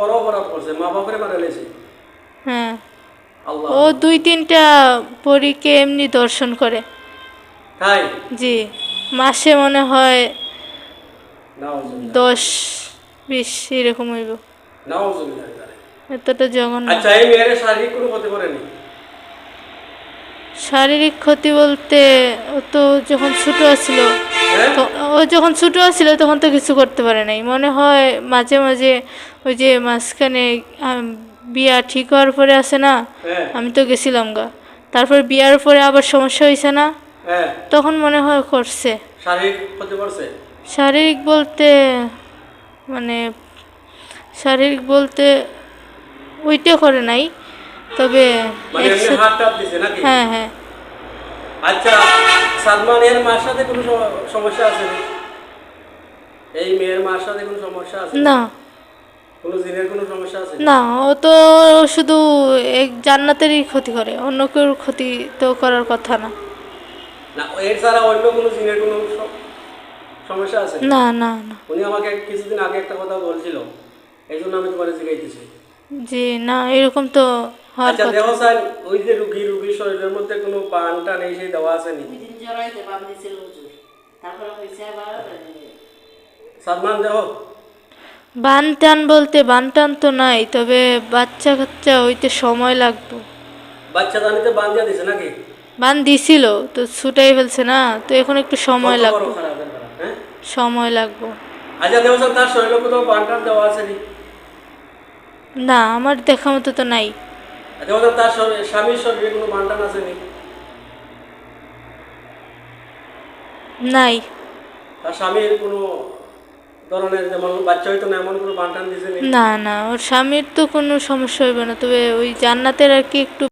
বড় অপরাধ করছে মা বাপরে মারা লেছে। হ্যাঁ। ও দুই তিনটা পরীকে এমনি দর্শন করে। তাই? জি মাসে মনে হয় দশ বিশ এরকম হইব। এতটা জঘন্য। আচ্ছা এই মেয়ের শারীরিক কোনো ক্ষতি করেনি? শারীরিক ক্ষতি বলতে ও তো যখন ছোটো ছিল তো ও যখন ছোটো ছিল তখন তো কিছু করতে পারে নাই। মনে হয় মাঝে মাঝে ওই যে মাঝখানে বিয়া ঠিক হওয়ার পরে আসে না হ্যাঁ। আমি তো গেছিলাম গা। তারপর বিয়ার পরে আবার সমস্যা হয়েছে না হ্যাঁ। তখন মনে হয় করছে। শারীরিক বলতে মানে শারীরিক বলতে ওইটা করে নাই তবে মানে হ্যাঁ হ্যাঁ। আচ্ছা। সালমান এর মার সাথে কোনো সমস্যা আছে? এই মেয়ের মার সাথে কোনো সমস্যা আছে? না। কোনো জিনের কোনো সমস্যা আছে? না ও তো শুধু এক জান্নাতেরই ক্ষতি করে অন্য কেউ ক্ষতি তো করার কথা না। না এর ছাড়া অন্য কোনো জিনের কোনো সমস্যা আছে? না না না। উনি আমাকে কিছুদিন আগে একটা কথা বলছিল এই জন্য আমি তোমার জিজ্ঞাসা জি না এরকম তো আচ্ছা দেহ স্যার ওই যে রুগী রুগীর শরীরের মধ্যে কোনো পান টান এই সেই দেওয়া আছে নি? দুই দিন জ্বর হইতে বাম দিছিল হুজুর। তারপরে হয়েছে আবার সালমান দেহ বান বলতে বান টান তো নাই তবে বাচ্চা কাচ্চা হইতে সময় লাগবে। বাচ্চা দানিতে বান দিয়া দিছে নাকি? বান দিছিল তো ছুটাই ফেলছে না তো এখন একটু সময় লাগবে। হ্যাঁ? সময় লাগবে। আচ্ছা স্যার তার শরীরে কোথাও পান টান দেওয়া আছে নি? না আমার দেখা মতো তো নাই। দেহ তার স্বামীর শরীরে কোনো আছে নাই। তার স্বামীর কোনো ধরনের যেমন বাচ্চা হইতো না এমন কোনো বান্টান দিছে না না ওর স্বামীর তো কোনো সমস্যা হইবে না তবে ওই জান্নাতের আর কি একটু